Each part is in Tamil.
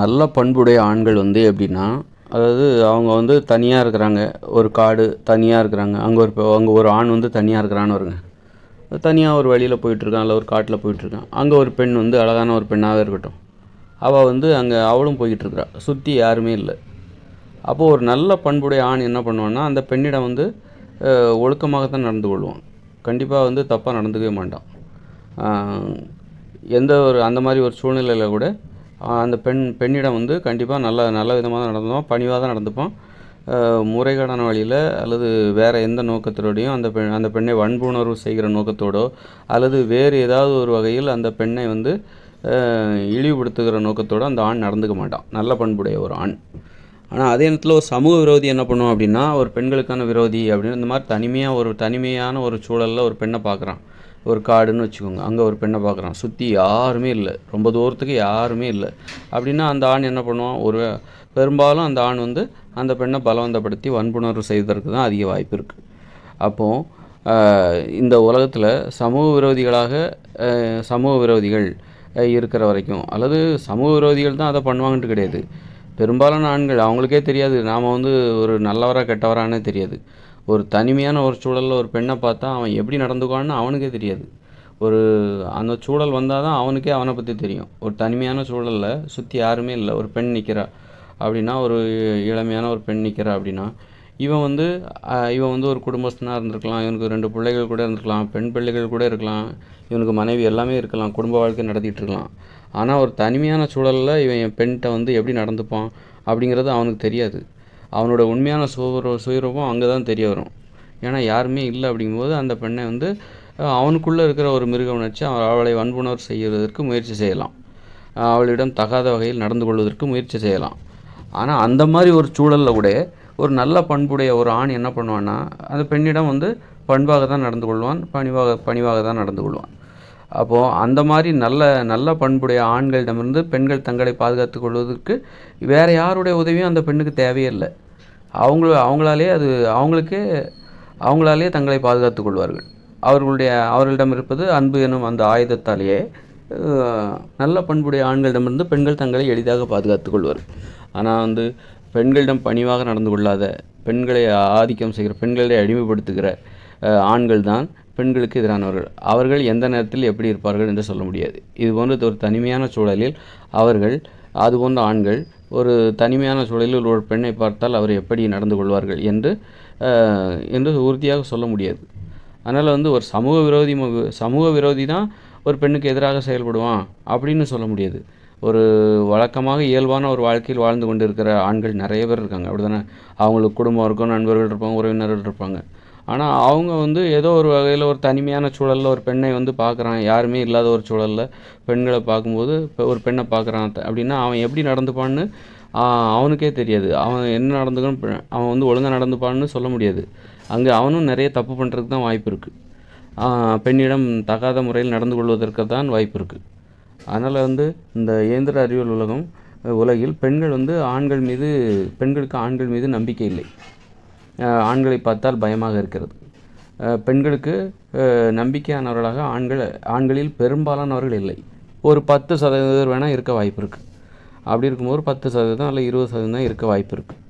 நல்ல பண்புடைய ஆண்கள் வந்து எப்படின்னா அதாவது அவங்க வந்து தனியாக இருக்கிறாங்க. ஒரு காடு தனியாக இருக்கிறாங்க. அங்கே ஒரு அங்கே ஒரு ஆண் வந்து தனியாக இருக்கிறான்னு வருங்க. தனியாக ஒரு வழியில் போயிட்டுருக்கான் இல்லை ஒரு காட்டில் போயிட்டுருக்கான் அங்கே ஒரு பெண் வந்து அழகான ஒரு பெண்ணாகவே இருக்கட்டும். அவள் வந்து அங்கே அவளும் போய்கிட்டுருக்குறா சுற்றி யாருமே இல்லை. அப்போது ஒரு நல்ல பண்புடைய ஆண் என்ன பண்ணுவான்னா அந்த பெண்ணிடம் வந்து ஒழுக்கமாகத்தான் நடந்து கொள்வான். கண்டிப்பாக வந்து தப்பாக நடந்துக்கவே மாட்டான். எந்த ஒரு அந்த மாதிரி ஒரு சூழ்நிலையில் கூட அந்த பெண் பெண்ணிடம் வந்து கண்டிப்பாக நல்ல நல்ல விதமாக தான் நடந்தோம் பணிவாக தான் நடந்துப்போம். முறைகேடான வழியில் அல்லது வேறு எந்த நோக்கத்தோடையும் அந்த பெண் அந்த பெண்ணை வன்புணர்வு செய்கிற நோக்கத்தோடோ அல்லது வேறு ஏதாவது ஒரு வகையில் அந்த பெண்ணை வந்து இழிவுபடுத்துகிற நோக்கத்தோடு அந்த ஆண் நடந்துக்க மாட்டான். நல்ல பண்புடைய ஒரு ஆண். ஆனால் அதே நேரத்தில் ஒரு சமூக விரோதி என்ன பண்ணுவோம் அப்படின்னா ஒரு பெண்களுக்கான விரோதி அப்படின்னு இந்த மாதிரி தனிமையாக ஒரு தனிமையான ஒரு சூழலில் ஒரு பெண்ணை பார்க்குறான் ஒரு காடுன்னு வச்சுக்கோங்க. அங்கே ஒரு பெண்ணை பார்க்குறான். சுற்றி யாருமே இல்லை. ரொம்ப தூரத்துக்கு யாருமே இல்லை. அப்படின்னா அந்த ஆண் என்ன பண்ணுவான்? ஒரு பெரும்பாலும் அந்த ஆண் வந்து அந்த பெண்ணை பலவந்தப்படுத்தி வன்புணர்வு செய்வதற்கு தான் அதிக வாய்ப்பு இருக்குது அப்போது இந்த உலகத்தில் சமூக விரோதிகளாக சமூக விரோதிகள் இருக்கிற வரைக்கும் அல்லது சமூக விரோதிகள் தான் அதை பண்ணுவாங்கன்ட்டு கிடையாது. பெரும்பாலான ஆண்கள் அவங்களுக்கே தெரியாது. நாம் வந்து ஒரு நல்லவராக கெட்டவரானே தெரியாது. ஒரு தனிமையான ஒரு சூழலில் ஒரு பெண்ணை பார்த்தா அவன் எப்படி நடந்துக்குவான்னு அவனுக்கே தெரியாது. ஒரு அந்த சூழல் வந்தால் தான் அவனுக்கே அவனை பற்றி தெரியும். ஒரு தனிமையான சூழலில் சுற்றி யாருமே இல்லை. ஒரு பெண் நிற்கிறா அப்படின்னா ஒரு இளமையான ஒரு பெண் நிற்கிறா அப்படின்னா இவன் வந்து இவன் வந்து ஒரு குடும்பஸ்தனாக இருந்திருக்கலாம். இவனுக்கு ரெண்டு பிள்ளைகள் கூட இருந்திருக்கலாம். பெண் பிள்ளைகள் கூட இருக்கலாம். இவனுக்கு மனைவி எல்லாமே இருக்கலாம். குடும்ப வாழ்க்கை நடத்திட்டு இருக்கலாம். ஆனால் ஒரு தனிமையான சூழலில் இவன் என் பெண்கிட்ட வந்து எப்படி நடந்துப்பான் அப்படிங்கிறது அவனுக்கு தெரியாது. அவனோட உண்மையான சுவரோ சுயரூபம் அங்கே தான் தெரிய வரும். ஏன்னா யாருமே இல்லை அப்படிங்கும்போது அந்த பெண்ணை வந்து அவனுக்குள்ளே இருக்கிற ஒரு மிருகம் உணர்ச்சி அவளை வன்புணர்வு செய்வதற்கு முயற்சி செய்யலாம். அவளிடம் தகாத வகையில் நடந்து கொள்வதற்கு முயற்சி செய்யலாம். ஆனால் அந்த மாதிரி ஒரு சூழலில் கூட ஒரு நல்ல பண்புடைய ஒரு ஆண் என்ன பண்ணுவான்னா அந்த பெண்ணிடம் வந்து பண்பாக தான் நடந்து கொள்வான் பணிவாக பணிவாக தான் நடந்து கொள்வான். அப்போது அந்த மாதிரி நல்ல நல்ல பண்புடைய ஆண்களிடமிருந்து பெண்கள் தங்களை பாதுகாத்து கொள்வதற்கு வேறு யாருடைய உதவியும் அந்த பெண்ணுக்கு தேவையே இல்லை. அவங்க அவங்களாலே அது அவங்களுக்கே அவங்களாலே தங்களை பாதுகாத்து கொள்வார்கள். அவர்களுடைய அவர்களிடம் இருப்பது அன்பு எனும் அந்த ஆயுதத்தாலேயே நல்ல பண்புடைய ஆண்களிடமிருந்து பெண்கள் தங்களை எளிதாக பாதுகாத்து கொள்வார்கள். ஆனால் வந்து பெண்களிடம் பணிவாக நடந்து கொள்ளாத பெண்களை ஆதிக்கம் செய்கிற பெண்களை அடிமைப்படுத்துகிற ஆண்கள் தான் பெண்களுக்கு எதிரானவர்கள். அவர்கள் எந்த நேரத்தில் எப்படி இருப்பார்கள் என்று சொல்ல முடியாது. இது போன்ற ஒரு தனிமையான சூழலில் அவர்கள் அது போன்ற ஆண்கள் ஒரு தனிமையான சூழலில் ஒரு பெண்ணை பார்த்தால் அவர் எப்படி நடந்து கொள்வார்கள் என்று என்று உறுதியாக சொல்ல முடியாது. அதனால் வந்து ஒரு சமூக விரோதி சமூக விரோதி தான் ஒரு பெண்ணுக்கு எதிராக செயல்படுவான் அப்படின்னு சொல்ல முடியாது. ஒரு வழக்கமாக இயல்பான ஒரு வாழ்க்கையில் வாழ்ந்து கொண்டு இருக்கிற ஆண்கள் நிறைய பேர் இருக்காங்க. அப்படி தானே அவங்களுக்கு குடும்பம் இருக்கும் நண்பர்கள் இருப்பாங்க உறவினர்கள் இருப்பாங்க. ஆனால் அவங்க வந்து ஏதோ ஒரு வகையில் ஒரு தனிமையான சூழலில் ஒரு பெண்ணை வந்து பார்க்குறான் யாருமே இல்லாத ஒரு சூழலில் பெண்களை பார்க்கும்போது இப்போ ஒரு பெண்ணை பார்க்குறான் அப்படின்னா அவன் எப்படி நடந்துப்பான்னு அவனுக்கே தெரியாது. அவன் என்ன நடந்துக்கணும் அவன் வந்து ஒழுங்காக நடந்துப்பான்னு சொல்ல முடியாது. அங்கே அவனும் நிறைய தப்பு பண்ணுறதுக்கு தான் வாய்ப்பு இருக்குது பெண்ணிடம் தகாத முறையில் நடந்து கொள்வதற்கு தான் வாய்ப்பு இருக்குது அதனால் வந்து இந்த இயந்திர அறிவியல் உலகம் உலகில் பெண்கள் வந்து ஆண்கள் மீது பெண்களுக்கு ஆண்கள் மீது நம்பிக்கை இல்லை. ஆண்களை பார்த்தால் பயமாக இருக்கிறது. பெண்களுக்கு நம்பிக்கையானவர்களாக ஆண்கள் ஆண்களில் பெரும்பாலானவர்கள் இல்லை. ஒரு பத்து சதவீதம் வேணால் இருக்க வாய்ப்பு இருக்குது அப்படி இருக்கும்போது பத்து சதவீதம் இல்லை இருபது சதவீதம் தான் இருக்க வாய்ப்பு இருக்குது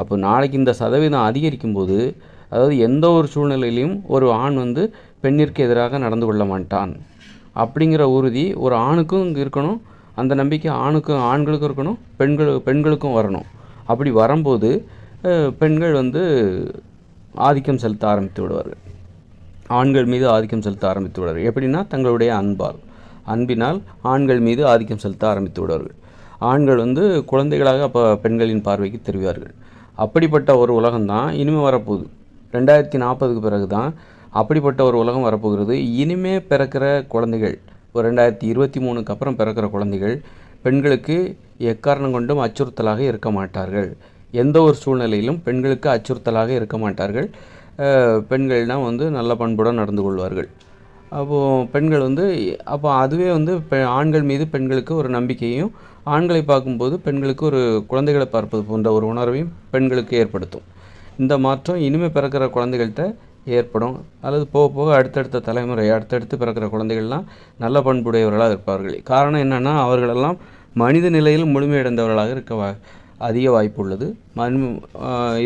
அப்போ நாளைக்கு இந்த சதவீதம் அதிகரிக்கும் போது அதாவது எந்த ஒரு சூழ்நிலையிலையும் ஒரு ஆண் வந்து பெண்ணிற்கு எதிராக நடந்து கொள்ள மாட்டான். அப்படிங்கிற உறுதி ஒரு ஆணுக்கும் இங்கே இருக்கணும் அந்த நம்பிக்கை ஆணுக்கும் ஆண்களுக்கும் இருக்கணும் பெண்கள் பெண்களுக்கும் வரணும். அப்படி வரும்போது பெண்கள் வந்து ஆதிக்கம் செலுத்த ஆரம்பித்து விடுவார்கள். ஆண்கள் மீது ஆதிக்கம் செலுத்த ஆரம்பித்து விடுவார்கள். எப்படின்னா தங்களுடைய அன்பால். அன்பினால் ஆண்கள் மீது ஆதிக்கம் செலுத்த ஆரம்பித்து விடுவார்கள். ஆண்கள் வந்து குழந்தைகளாக அப்போ பெண்களின் பார்வைக்கு தெரிவார்கள். அப்படிப்பட்ட ஒரு உலகம்தான் இனிமேல் வரப்போகுது. ரெண்டாயிரத்தி நாற்பதுக்கு பிறகு தான் அப்படிப்பட்ட ஒரு உலகம் வரப்போகிறது. இனிமே பிறக்கிற குழந்தைகள் ஒரு ரெண்டாயிரத்தி இருபத்தி மூணுக்கு அப்புறம் பிறக்கிற குழந்தைகள் பெண்களுக்கு எக்காரணம் கொண்டும் அச்சுறுத்தலாக இருக்க மாட்டார்கள். எந்த ஒரு சூழ்நிலையிலும் பெண்களுக்கு அச்சுறுத்தலாக இருக்க மாட்டார்கள். பெண்கள்னால் வந்து நல்ல பண்புடன் நடந்து கொள்வார்கள். அப்போது பெண்கள் வந்து அப்போ அதுவே வந்து பெ ஆண்கள் மீது பெண்களுக்கு ஒரு நம்பிக்கையும் ஆண்களை பார்க்கும்போது பெண்களுக்கு ஒரு குழந்தைகளை பார்ப்பது போன்ற ஒரு உணர்வையும் பெண்களுக்கு ஏற்படுத்தும். இந்த மாற்றம் இனிமேல் பிறக்கிற குழந்தைகள்கிட்ட ஏற்படும். அல்லது போக போக அடுத்தடுத்த தலைமுறை அடுத்தடுத்து பிறக்கிற குழந்தைகள்லாம் நல்ல பண்புடையவர்களாக இருப்பார்கள். காரணம் என்னென்னா அவர்களெல்லாம் மனித நிலையில் முழுமையடைந்தவர்களாக இருக்க அதிக வாய்ப்பு உள்ளது மண்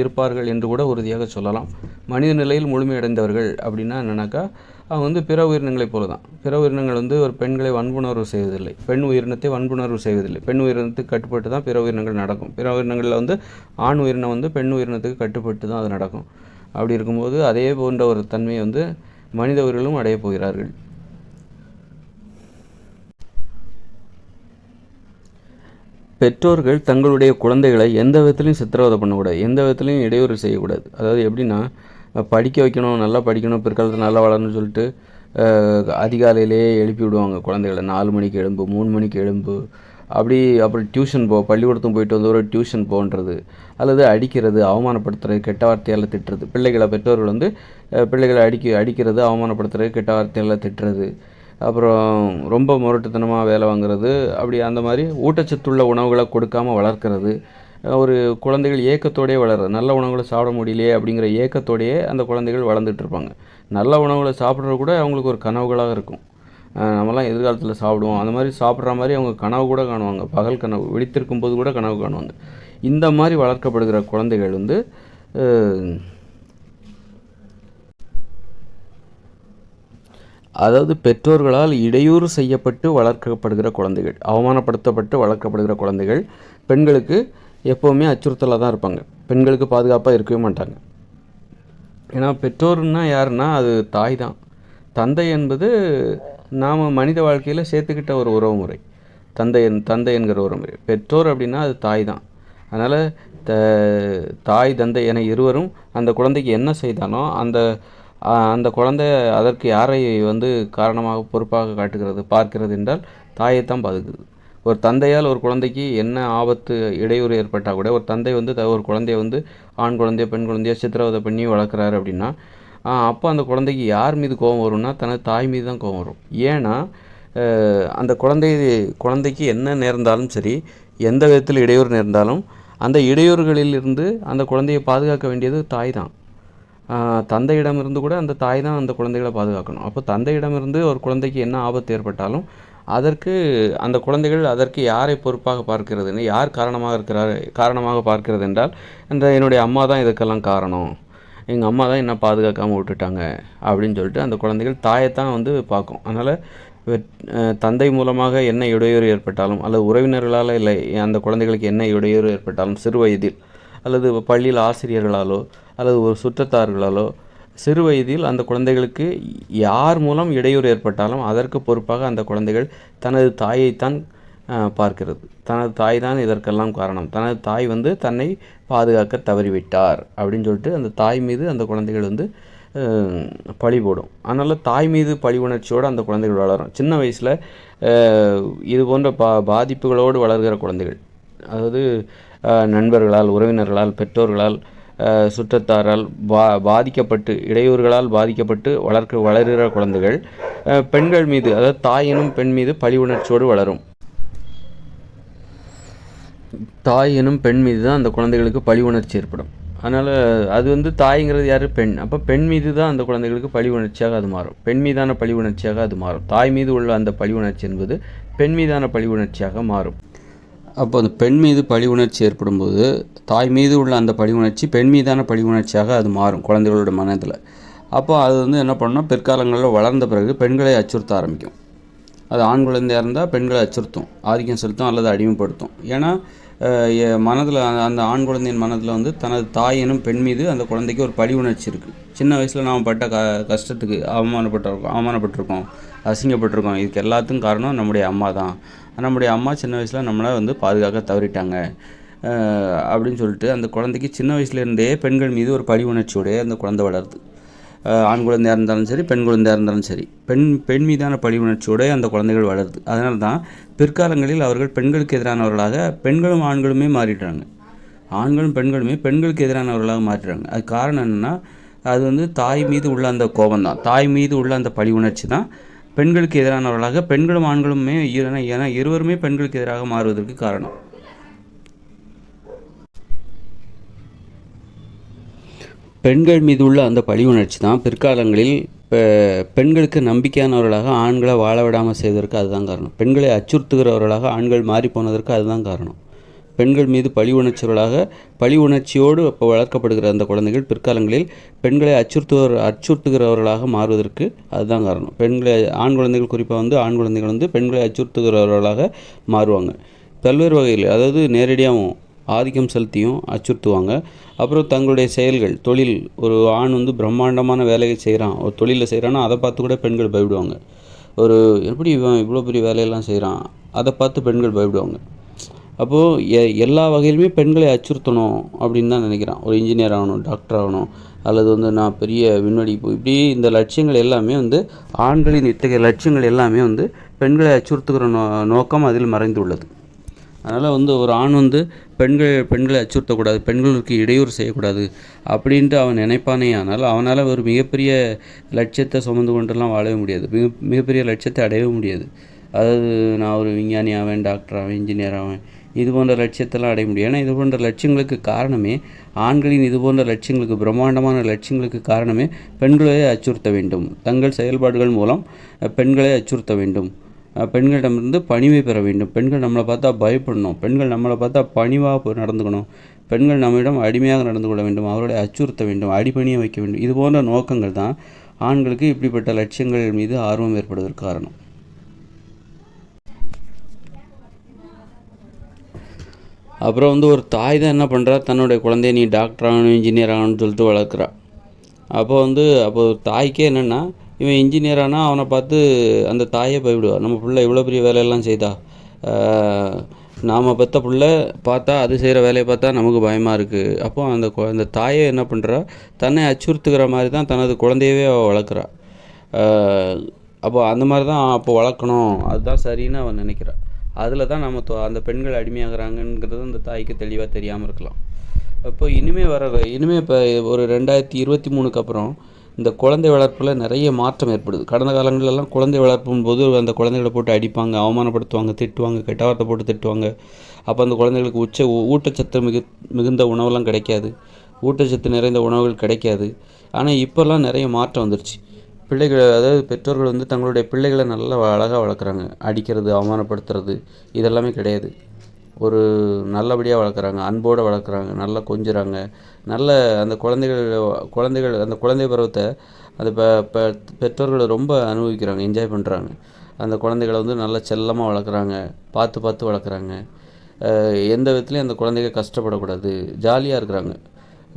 இருப்பார்கள் என்று கூட உறுதியாக சொல்லலாம். மனித நிலையில் முழுமையடைந்தவர்கள் அப்படின்னா என்னென்னாக்கா அவங்க வந்து பிற உயிரினங்களைப் போல தான் பிற உயிரினங்கள் வந்து ஒரு பெண்களை வன்புணர்வு செய்வதில்லை. பெண் உயிரினத்தை வன்புணர்வு செய்வதில்லை. பெண் உயிரினத்துக்கு கட்டுப்பட்டு தான் பிற உயிரினங்கள் நடக்கும். பிற உயிரினங்களில் வந்து ஆண் உயிரினம் வந்து பெண் உயிரினத்துக்கு கட்டுப்பட்டு தான் அது நடக்கும். அப்படி இருக்கும்போது அதே போன்ற ஒரு தன்மையை வந்து மனித உயிர்களும் அடையப் போகிறார்கள். பெற்றோர்கள் தங்களுடைய குழந்தைகளை எந்த விதத்துலையும் சித்திரவதை பண்ணக்கூடாது. எந்த விதத்துலையும் இடையூறு செய்யக்கூடாது. அதாவது எப்படின்னா படிக்க வைக்கணும் நல்லா படிக்கணும் பிற்காலத்தில் நல்லா வளரணும்னு சொல்லிட்டு அதிகாலையிலேயே எழுப்பி விடுவாங்க குழந்தைகளை. நாலு மணிக்கு எழும்பு மூணு மணிக்கு எழும்பு. அப்படி அப்புறம் டியூஷன் போ பள்ளிக்கூடத்தும் போயிட்டு வந்து ஒரு டியூஷன் போன்றது. அல்லது அடிக்கிறது அவமானப்படுத்துறது கெட்ட வார்த்தையால் திட்டுறது. பிள்ளைகளை பெற்றோர்கள் வந்து பிள்ளைகளை அடிக்க அடிக்கிறது அவமானப்படுத்துறது கெட்ட வார்த்தையால் திட்டுறது. அப்புறம் ரொம்ப முரட்டுத்தனமாக வேலை வாங்குறது அப்படி அந்த மாதிரி ஊட்டச்சத்துள்ள உணவுகளை கொடுக்காம வளர்க்கறது. ஒரு குழந்தைகள் ஏக்கத்தோடையே வளர்றது நல்ல உணவுகளை சாப்பிட முடியலையே அப்படிங்கிற ஏக்கத்தோடையே அந்த குழந்தைகள் வளர்ந்துட்டு இருப்பாங்க. நல்ல உணவுகளை சாப்பிட்றது கூட அவங்களுக்கு ஒரு கனவுகளாக இருக்கும். நம்மலாம் எதிர்காலத்தில் சாப்பிடுவோம். அந்த மாதிரி சாப்பிட்ற மாதிரி அவங்க கனவு கூட காணுவாங்க. பகல் கனவு விழித்திருக்கும் போது கூட கனவு காணுவாங்க. இந்த மாதிரி வளர்க்கப்படுகிற குழந்தைகள் வந்து அதாவது பெற்றோர்களால் இடையூறு செய்யப்பட்டு வளர்க்கப்படுகிற குழந்தைகள் அவமானப்படுத்தப்பட்டு வளர்க்கப்படுகிற குழந்தைகள் பெண்களுக்கு எப்போவுமே அச்சுறுத்தலாக தான் இருப்பாங்க. பெண்களுக்கு பாதுகாப்பாக இருக்கவே மாட்டாங்க. ஏன்னா பெற்றோர்னா யாருன்னா அது தாய் தான். தந்தை என்பது நாம் மனித வாழ்க்கையில் சேர்த்துக்கிட்ட ஒரு உறவு முறை தந்தை என்- தந்தை என்கிற ஒரு முறை பெற்றோர் அப்படின்னா அது தாய் தான். அதனால் த தாய் தந்தை என இருவரும் அந்த குழந்தைக்கு என்ன செய்தானோ அந்த அந்த குழந்தை அதற்கு யாரை வந்து காரணமாக பொறுப்பாக காட்டுகிறது? பார்க்கிறது என்றால் தாயைத்தான் பாதுக்குது. ஒரு தந்தையால் ஒரு குழந்தைக்கு என்ன ஆபத்து இடையூறு ஏற்பட்டால் கூட ஒரு தந்தை வந்து த- ஒரு குழந்தைய வந்து ஆண் குழந்தைய பெண் குழந்தைய சித்திரவதை பண்ணி வளர்க்குறாரு அப்படின்னா அப்போ அந்த குழந்தைக்கு யார் மீது கோபம் வரும்னா தனது தாய் மீது தான் கோபம் வரும். ஏன்னா அந்த குழந்தை குழந்தைக்கு என்ன நேர்ந்தாலும் சரி எந்த விதத்தில் இடையூறு நேர்ந்தாலும் அந்த இடையூறுகளிலிருந்து அந்த குழந்தையை பாதுகாக்க வேண்டியது தாய் தான். தந்தையிடமிருந்து கூட அந்த தாய் தான் அந்த குழந்தைகளை பாதுகாக்கணும். அப்போ தந்தையிடமிருந்து ஒரு குழந்தைக்கு என்ன ஆபத்து ஏற்பட்டாலும் அதற்கு அந்த குழந்தைகள் அதற்கு யாரை பொறுப்பாக பார்க்கிறதுன்னு யார் காரணமாக இருக்கிறார் காரணமாக பார்க்கிறது என்றால் அந்த என்னுடைய அம்மா தான் இதுக்கெல்லாம் காரணம். எங்கள் அம்மா தான் என்ன பாதுகாக்காமல் விட்டுட்டாங்க அப்படின்னு சொல்லிட்டு அந்த குழந்தைகள் தாயைத்தான் வந்து பார்க்கும். அதனால் தந்தை மூலமாக என்ன இடையூறு ஏற்பட்டாலும் அல்லது உறவினர்களால் இல்லை அந்த குழந்தைகளுக்கு என்ன இடையூறு ஏற்பட்டாலும் சிறு வயதில் அல்லது பள்ளியில் ஆசிரியர்களாலோ அல்லது ஒரு சுற்றத்தார்களாலோ சிறு வயதில் அந்த குழந்தைகளுக்கு யார் மூலம் இடையூறு ஏற்பட்டாலும் அதற்கு பொறுப்பாக அந்த குழந்தைகள் தனது தாயைத்தான் பார்க்கிறது. தனது தாய் தான் இதற்கெல்லாம் காரணம். தனது தாய் வந்து தன்னை பாதுகாக்க தவறிவிட்டார் அப்படின்னு சொல்லிட்டு அந்த தாய் மீது அந்த குழந்தைகள் வந்து பழி போடும். அதனால் தாய் மீது பழி உணர்ச்சியோடு அந்த குழந்தைகள் வளரும். சின்ன வயசில் இது போன்ற பா பாதிப்புகளோடு வளர்கிற குழந்தைகள் அதாவது நண்பர்களால் உறவினர்களால் பெற்றோர்களால் சுற்றத்தாரால் பா பாதிக்கப்பட்டு இடையூறுகளால் பாதிக்கப்பட்டு வளர்க்க வளர்கிற குழந்தைகள் பெண்கள் மீது அதாவது தாயினும் பெண் மீது பழி உணர்ச்சியோடு வளரும். தாய் எனும் பெண் மீது தான் அந்த குழந்தைகளுக்கு பழி உணர்ச்சி ஏற்படும். அதனால் அது வந்து தாய்ங்கிறது யார்? பெண். அப்போ பெண் மீது தான் அந்த குழந்தைகளுக்கு பழி உணர்ச்சியாக அது மாறும். பெண் மீதான பழி உணர்ச்சியாக அது மாறும். தாய் மீது உள்ள அந்த பழி உணர்ச்சி என்பது பெண் மீதான பழி உணர்ச்சியாக மாறும். அப்போ அந்த பெண் மீது பழி உணர்ச்சி ஏற்படும் போது தாய் மீது உள்ள அந்த பழி உணர்ச்சி பெண் மீதான பழி உணர்ச்சியாக அது மாறும் குழந்தைகளோட மனதில். அப்போ அது வந்து என்ன பண்ணணும் பிற்காலங்களில் வளர்ந்த பிறகு பெண்களை அச்சுறுத்த ஆரம்பிக்கும். அது ஆண் குழந்தையாக இருந்தால் பெண்களை அச்சுறுத்தும். ஆதிக்கம் செலுத்தும் அல்லது அடிமைப்படுத்தும். ஏன்னா மனதில் அந்த ஆண் குழந்தையின் மனதில் வந்து தனது தாயினும் பெண் மீது அந்த குழந்தைக்கு ஒரு பழி உணர்ச்சி இருக்குது சின்ன வயசில் நாம் பட்ட க கஷ்டத்துக்கு அவமானப்பட்டிருக்கோம் அவமானப்பட்டிருக்கோம் அசிங்கப்பட்டிருக்கோம். இதுக்கு எல்லாத்துக்கும் காரணம் நம்முடைய அம்மா தான். நம்முடைய அம்மா சின்ன வயசில் நம்மளை வந்து பாதுகாக்க தவறிட்டாங்க. அப்படின்னு சொல்லிட்டு அந்த குழந்தைக்கு சின்ன வயசுலேருந்தே பெண்கள் மீது ஒரு பழி உணர்ச்சியோடைய அந்த குழந்தை வளருது. ஆண் குழந்தையாக இருந்தாலும் சரி பெண் குழந்தையாக இருந்தாலும் சரி பெண் பெண் மீதான பழி உணர்ச்சியோடு அந்த குழந்தைகள் வளருது. அதனால தான் பிற்காலங்களில் அவர்கள் பெண்களுக்கு எதிரானவர்களாக பெண்களும் ஆண்களுமே மாறிடுறாங்க ஆண்களும் பெண்களுமே பெண்களுக்கு எதிரானவர்களாக மாறிடுறாங்க அது காரணம் என்னென்னா அது வந்து தாய் மீது உள்ள அந்த கோபம் தான் தாய் மீது உள்ள அந்த பழி உணர்ச்சி தான் பெண்களுக்கு எதிரானவர்களாக பெண்களும் ஆண்களுமே ஏன்னா இருவருமே பெண்களுக்கு எதிராக மாறுவதற்கு காரணம். பெண்கள் மீது உள்ள அந்த பழி உணர்ச்சி தான் பிற்காலங்களில் இப்போ பெண்களுக்கு நம்பிக்கையானவர்களாக ஆண்களை வாழ விடாமல் செய்வதற்கு அதுதான் காரணம். பெண்களை அச்சுறுத்துகிறவர்களாக ஆண்கள் மாறி போனதற்கு அதுதான் காரணம். பெண்கள் மீது பழி உணர்ச்சிகளாக பழி உணர்ச்சியோடு இப்போ வளர்க்கப்படுகிற அந்த குழந்தைகள் பிற்காலங்களில் பெண்களை அச்சுறுத்துவர் அச்சுறுத்துகிறவர்களாக மாறுவதற்கு அதுதான் காரணம். பெண்களை ஆண் குழந்தைகள் குறிப்பாக வந்து ஆண் குழந்தைகள் வந்து பெண்களை அச்சுறுத்துகிறவர்களாக மாறுவாங்க. பல்வேறு வகையில் அதாவது நேரடியாகவும் ஆதிக்கம் செலுத்தியும் அச்சுறுத்துவாங்க. அப்புறம் தங்களுடைய செயல்கள் தொழில் ஒரு ஆண் வந்து பிரம்மாண்டமான வேலையை செய்கிறான் ஒரு தொழிலில் செய்கிறான்னா அதை பார்த்து கூட பெண்கள் பயப்படுவாங்க. ஒரு எப்படி இவன் இவ்வளோ பெரிய வேலையெல்லாம் செய்கிறான் அதை பார்த்து பெண்கள் பயப்படுவாங்க. அப்போது எ எல்லா வகையிலுமே பெண்களை அச்சுறுத்தணும் அப்படின்னு தான் நினைக்கிறான். ஒரு இன்ஜினியர் ஆகணும் டாக்டர் ஆகணும் அல்லது வந்து நான் பெரிய விண்வெளி போய் இப்படி இந்த லட்சியங்கள் எல்லாமே வந்து ஆண்களின் இத்தகைய லட்சியங்கள் எல்லாமே வந்து பெண்களை அச்சுறுத்துகிற நோ நோக்கம் அதில் மறைந்துள்ளது. அதனால் வந்து ஒரு ஆண் வந்து பெண்கள் பெண்களை அச்சுறுத்தக்கூடாது பெண்களுக்கு இடையூறு செய்யக்கூடாது அப்படின்ட்டு அவன் நினைப்பானே ஆனால் அவனால் ஒரு மிகப்பெரிய லட்சியத்தை சுமந்து கொண்டுலாம் வாழவே முடியாது. மிக மிகப்பெரிய லட்சியத்தை அடையவே முடியாது. அதாவது நான் ஒரு விஞ்ஞானி ஆவேன் டாக்டர் ஆவேன் இன்ஜினியர் ஆவேன் இது போன்ற லட்சியத்தெல்லாம் அடைய முடியும். ஏன்னா இது போன்ற லட்சியங்களுக்கு காரணமே ஆண்களின் இது போன்ற லட்சியங்களுக்கு பிரம்மாண்டமான லட்சியங்களுக்கு காரணமே பெண்களை அச்சுறுத்த வேண்டும். தங்கள் செயல்பாடுகள் மூலம் பெண்களை அச்சுறுத்த வேண்டும். பெண்களிடமிருந்து பணிவை பெற வேண்டும். பெண்கள் நம்மளை பார்த்தா பயப்படணும். பெண்கள் நம்மளை பார்த்தா பணிவாக நடந்துக்கணும். பெண்கள் நம்மிடம் அடிமையாக நடந்து கொள்ள வேண்டும். அவர்களை அச்சுறுத்த வேண்டும். அடிபணிய வைக்க வேண்டும். இது போன்ற நோக்கங்கள் தான் ஆண்களுக்கு இப்படிப்பட்ட லட்சியங்கள் மீது ஆர்வம் ஏற்படுவதற்கு காரணம். அப்புறம் வந்து ஒரு தாய் தான் என்ன பண்ணுறா தன்னுடைய குழந்தைய நீ டாக்டர் ஆகணும் இன்ஜினியர் ஆகணும்னு சொல்லிட்டு வளர்க்குறா. அப்போ வந்து அப்போ தாய்க்கே என்னென்னா இவன் இன்ஜினியர் ஆனால் அவனை பார்த்து அந்த தாயே பயப்படுவா நம்ம பிள்ளை இவ்வளோ பெரிய வேலையெல்லாம் செய்தா. நாம் பெற்ற பிள்ளை பார்த்தா அது செய்கிற வேலையை பார்த்தா நமக்கு பயமாக இருக்குது அப்போ அந்த அந்த தாயை என்ன பண்ணுறா தன்னை அச்சுறுத்துக்கிற மாதிரி தான் தனது குழந்தையவே அவள் வளர்க்குறா. அப்போ அந்த மாதிரி தான் அப்போ வளர்க்கணும். அதுதான் சரின்னு அவன் நினைக்கிறா. அதில் தான் நம்ம தொ அந்த பெண்கள் அடிமையாகிறாங்கங்கிறது அந்த தாய்க்கு தெளிவாக தெரியாமல் இருக்கலாம். அப்போ இனிமேல் வர இனிமேல் இப்போ ஒரு ரெண்டாயிரத்தி இருபத்தி மூணுக்கு அப்புறம் இந்த குழந்தை வளர்ப்பில் நிறைய மாற்றம் ஏற்படுது. கடந்த காலங்களெல்லாம் குழந்தை வளர்ப்பும் போது அந்த குழந்தைகளை போட்டு அடிப்பாங்க அவமானப்படுத்துவாங்க திட்டுவாங்க கெட்ட வார்த்தை போட்டு திட்டுவாங்க. அப்போ அந்த குழந்தைகளுக்கு உச்ச ஊட்டச்சத்து மிகு மிகுந்த உணவெல்லாம் கிடைக்காது. ஊட்டச்சத்து நிறைந்த உணவுகள் கிடைக்காது. ஆனால் இப்போல்லாம் நிறைய மாற்றம் வந்துருச்சு. பிள்ளைகள் அதாவது பெற்றோர்கள் வந்து தங்களுடைய பிள்ளைகளை நல்லா அழகாக வளர்க்குறாங்க. அடிக்கிறது அவமானப்படுத்துறது இதெல்லாமே கிடையாது. ஒரு நல்லபடியாக வளர்க்குறாங்க அன்போடு வளர்க்குறாங்க நல்லா கொஞ்சுறாங்க. நல்ல அந்த குழந்தைகள் குழந்தைகள் அந்த குழந்தை பருவத்தை அந்த பெ பெற்றோர்களை ரொம்ப அனுபவிக்கிறாங்க என்ஜாய் பண்ணுறாங்க அந்த குழந்தைகளை வந்து நல்லா செல்லமாக வளர்க்குறாங்க பார்த்து பார்த்து வளர்க்குறாங்க. எந்த விதத்துலையும் அந்த குழந்தைங்க கஷ்டப்படக்கூடாது. ஜாலியாக இருக்கிறாங்க.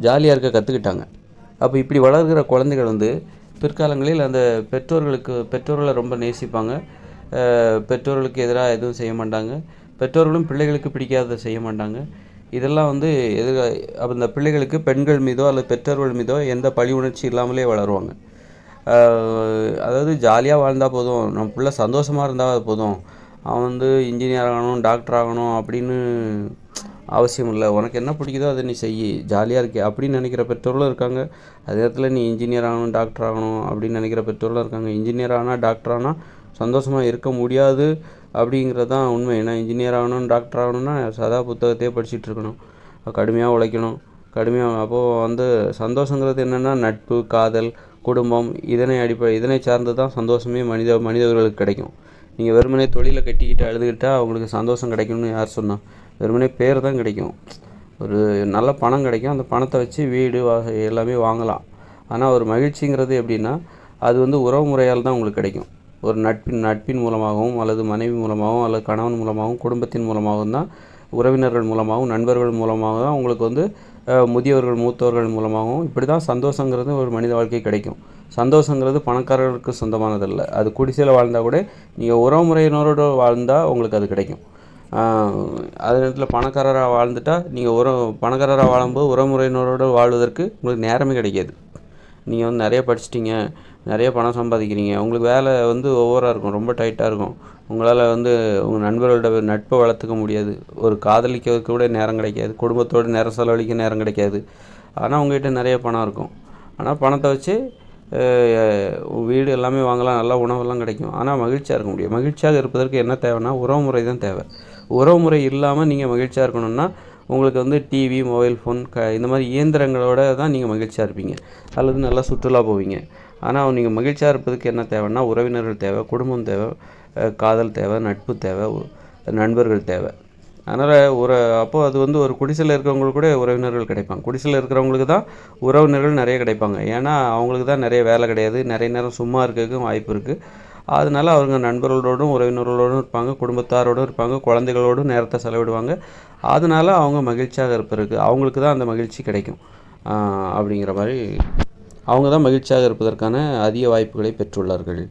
ஜாலியாக இருக்க கற்றுக்கிட்டாங்க அப்போ இப்படி வளர்கிற குழந்தைகள் வந்து பிற்காலங்களில் அந்த பெற்றோர்களுக்கு பெற்றோர்களை ரொம்ப நேசிப்பாங்க. பெற்றோர்களுக்கு எதிராக எதுவும் செய்ய மாட்டாங்க. பெற்றோர்களும் பிள்ளைகளுக்கு பிடிக்காததை செய்ய மாட்டாங்க. இதெல்லாம் வந்து எதிர்க அந்த பிள்ளைகளுக்கு பெண்கள் மீதோ அல்லது பெற்றோர்கள் மீதோ எந்த பழி உணர்ச்சி இல்லாமலே வளருவாங்க. அதாவது ஜாலியாக வாழ்ந்தால் போதும். நம்ம பிள்ளை சந்தோஷமாக இருந்தால் போதும். அவன் வந்து இன்ஜினியர் ஆகணும் டாக்டர் ஆகணும் அப்படின்னு அவசியம் இல்லை உனக்கு என்ன பிடிக்குதோ அதை நீ செய். ஜாலியாக இருக்கே. அப்படின்னு நினைக்கிற பெற்றோர்களும் இருக்காங்க. அதே நேரத்தில் நீ இன்ஜினியர் ஆகணும் டாக்டர் ஆகணும் அப்படின்னு நினைக்கிற பெற்றோர்களும் இருக்காங்க. இன்ஜினியர் ஆனால் டாக்டர் ஆனால் சந்தோஷமாக இருக்க முடியாது அப்படிங்கிறது தான் உண்மை. ஏன்னா இன்ஜினியர் ஆகணும் டாக்டர் ஆகணும்னா சதா புத்தகத்தையே படிச்சுட்டு இருக்கணும். கடுமையாக உழைக்கணும். கடுமையாக அப்போது வந்து சந்தோஷங்கிறது என்னென்னா நட்பு காதல் குடும்பம் இதனை அடிப்படை இதனை சார்ந்து தான் சந்தோஷமே மனித மனிதர்களுக்கு கிடைக்கும். நீங்கள் வெறுமனே தொழிலை கட்டிக்கிட்டு அழுதுகிட்டால் அவங்களுக்கு சந்தோஷம் கிடைக்கும்னு யார் சொன்னால் வெறுமனே பேர் தான் கிடைக்கும். ஒரு நல்ல பணம் கிடைக்கும். அந்த பணத்தை வச்சு வீடு வாக எல்லாமே வாங்கலாம். ஆனால் ஒரு மகிழ்ச்சிங்கிறது எப்படின்னா அது வந்து உறவு முறையால் தான் உங்களுக்கு கிடைக்கும். ஒரு நட்பின் நட்பின் மூலமாகவும் அல்லது மனைவி மூலமாகவும் அல்லது கணவன் மூலமாகவும் குடும்பத்தின் மூலமாகவும் தான் உறவினர்கள் மூலமாகவும் நண்பர்கள் மூலமாக தான் உங்களுக்கு வந்து முதியவர்கள் மூத்தவர்கள் மூலமாகவும் இப்படி தான் சந்தோஷங்கிறது ஒரு மனித வாழ்க்கை கிடைக்கும். சந்தோஷங்கிறது பணக்காரர்களுக்கு சொந்தமானதில்லை. அது குடிசையில் வாழ்ந்தால் கூட நீங்கள் உறவு முறையினரோடு வாழ்ந்தால் உங்களுக்கு அது கிடைக்கும். அதே நேரத்தில் பணக்காரராக வாழ்ந்துட்டால் நீங்கள் உறவு பணக்காரராக வாழும்போது உறவுமுறையினரோடு வாழ்வதற்கு உங்களுக்கு நேரமே கிடைக்காது. நீங்கள் வந்து நிறைய படிச்சிட்டிங்க நிறைய பணம் சம்பாதிக்கிறீங்க உங்களுக்கு வேலை வந்து ஓவராக இருக்கும் ரொம்ப டைட்டாக இருக்கும். உங்களால் வந்து உங்கள் நண்பர்களோட நட்பை வளர்த்துக்க முடியாது. ஒரு காதலிக்கிறதுக்கு கூட நேரம் கிடைக்காது குடும்பத்தோடு நேரம் செலவழிக்க நேரம் கிடைக்காது. ஆனால் உங்கள்கிட்ட நிறைய பணம் இருக்கும். ஆனால் பணத்தை வச்சு வீடு எல்லாமே வாங்கலாம் நல்லா உணவெல்லாம் கிடைக்கும். ஆனால் மகிழ்ச்சியாக இருக்க முடியும் மகிழ்ச்சியாக இருப்பதற்கு என்ன தேவைன்னா உறவுமுறை தான் தேவை. உறவுமுறை இல்லாமல் நீங்கள் மகிழ்ச்சியாக இருக்கணும்னா உங்களுக்கு வந்து டிவி மொபைல் ஃபோன் க இந்த மாதிரி இயந்திரங்களோட தான் நீங்கள் மகிழ்ச்சியாக இருப்பீங்க. அல்லது நல்லா சுற்றுலா போவீங்க. ஆனால் நீங்கள் மகிழ்ச்சியாக இருப்பதுக்கு என்ன தேவைன்னா உறவினர்கள் தேவை குடும்பம் தேவை காதல் தேவை நட்பு தேவை நண்பர்கள் தேவை. அதனால் ஒரு அப்போது அது வந்து ஒரு குடிசையில் இருக்கிறவங்களுக்கு கூட உறவினர்கள் கிடைப்பாங்க. குடிசையில் இருக்கிறவங்களுக்கு தான் உறவினர்கள் நிறைய கிடைப்பாங்க. ஏன்னா அவங்களுக்கு தான் நிறைய வேலை கிடையாது. நிறைய நேரம் சும்மா இருக்கிறதுக்கும் வாய்ப்பு இருக்குது அதனால அவங்க நண்பர்களோடும் உறவினர்களோடும் இருப்பாங்க குடும்பத்தாரோடும் இருப்பாங்க குழந்தைகளோடும் நேரத்தை செலவிடுவாங்க. அதனால அவங்க மகிழ்ச்சியாக இருப்பதற்கு அவங்களுக்கு தான் அந்த மகிழ்ச்சி கிடைக்கும். அப்படிங்கிற மாதிரி அவங்க தான் மகிழ்ச்சியாக இருப்பதற்கான அதிக வாய்ப்புகளை பெற்றுள்ளார்கள்.